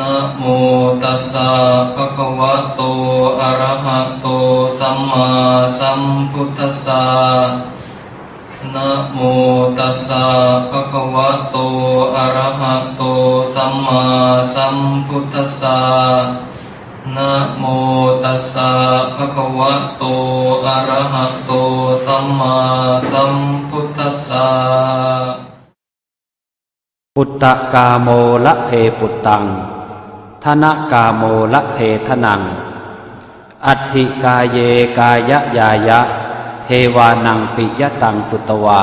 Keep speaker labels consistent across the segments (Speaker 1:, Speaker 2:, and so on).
Speaker 1: นะโมตัสสะภะคะวะโต อะระหะโต สัมมาสัมพุทธัสสะนะโมตัสสะภะคะวะโต อะระหะโต สัมมาสัมพุทธัสสะนะโมตัสสะภะคะวะโต อะระหะโต สัมมาสัมพุทธัสสะ
Speaker 2: ปุตตะกาโมละเพปุตตัง ธนกาโมละเพทนัง อัติกายเยกายะยายะ เทวานังปิยตังสุตวา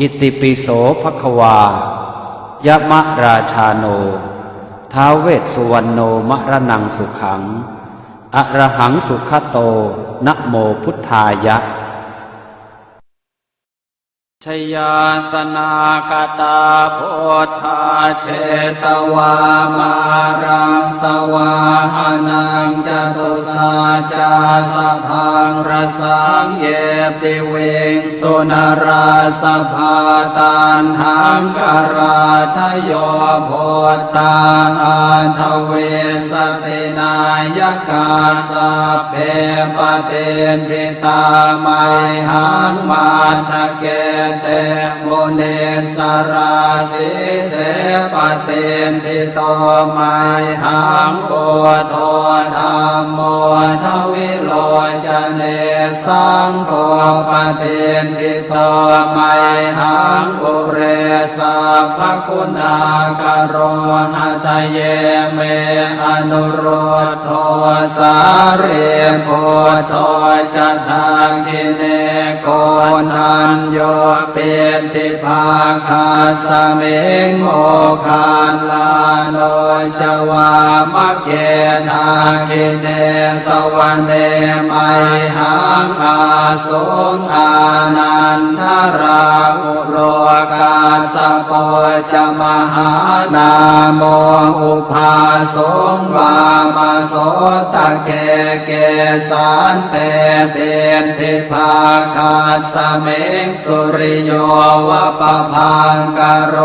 Speaker 2: อิติปิโสภควายะมะราชาโน ท้าวเวสสุวรรณโนมะระนังสุขัง อระหังสุขโตนะโมพุทธายะ ชยาสนากตาโพธาเชตวามารังสวาหานังจตุสาจาสะพังรสังเยปิเวงสุนราสภาตานหังกราทโยโพธาอันทเวสตินายกาสเพปเตนทิตาไมหังมาทะเกเตมุเนสราสิเสปเตนทิโตไมหังโอโทธรรมโมทวิโล จเนสังโฆปเตนทิโตไมหังอุเรสัพพคุณากโรหัตเยเมอนุโรธโทสาเรโพโทจะทางกิเนโกนันโยเป็นทิภาคาสเมงโมคาลาโนจวามะเกนาคิเนสวเนไมหังอาสงอานันทรา อุโรกาสโปจะมหานาโมอุภาสงวามาโสตะเกเกสานเตเปนทิภาคาสเมงสุริโยวะปะพังกโร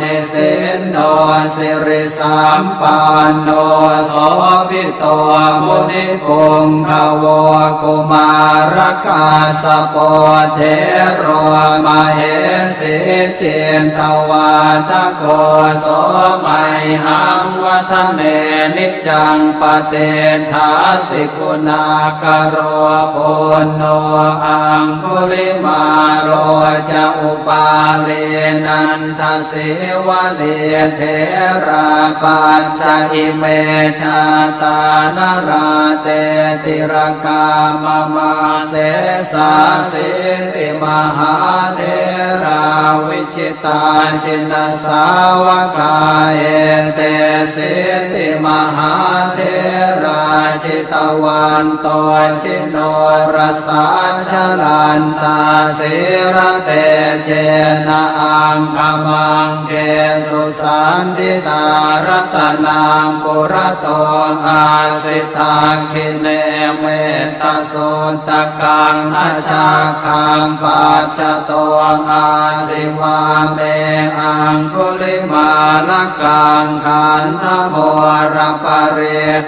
Speaker 2: นิสินโนสิริสัมปันโนโสภิโตมุนิปุงขวกุมารกาสโปเทโรมาเหสิเจนตวาทโกโสไมหังวัฒเนนิจังปเตทาสิกุณากโรปุณโนอังคุลิมาโรจะอุปาเรนันทสิวะเดเทราปัญจอิเมชาตานราเตติรกามมาเสสาสิติ มหาเทราวิจิตาชินสาวกาเอเตสิติมหาเท ชิตวันโตชิโนรสาชลันตาสิระเตเจนะอังคมังเกสุสันติตารัตนังปุระโตอาสิทาคิเนเมตโสตกังอาชาคังปัจจโตอาสิวาเมอังคุลิมาลกังขันธโมรปเร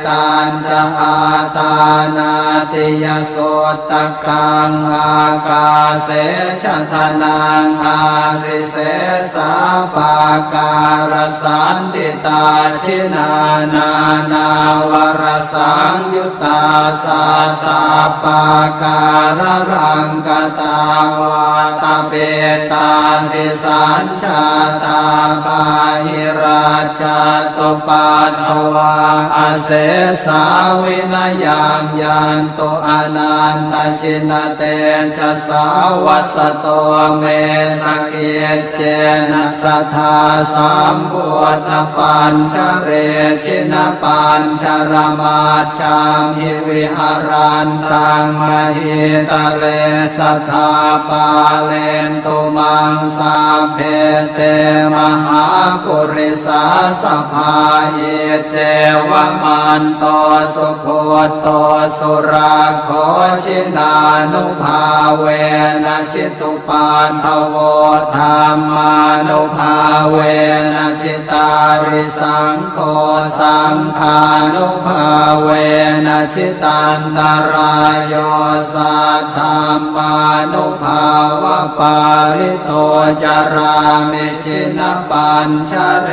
Speaker 2: ตันจะอาตานาติยโสตกังอากาเสชะทนังอาสิเสสาปาการสันติตาชินานานาวรสังยุตตาสัตตาปาการรังกตาวาตาเปตาติสัญชาตาปาหิราชาตุปัตถวาอาเสสาวนายังยันตุอนันตชินเตชะสาวัสโตเมสเกเจนะสัทธาสัมพุทธปัญชเรชินปัญชรมาจามหิวิหารันตังมหิตเลสัทธาปาเลนตุมังสาเพเตมหาปุริสาสภาเยเจวมันโตสุโคโตสุราโคชินานุภาเวนะชิตุปาทโวธรรมานุภาเวนะชิตาริสังโฆสังฆานุภาเวนะชิตันตรายโยสัทธรรมานุภาวะปาริโตจารามิชินปัญชเร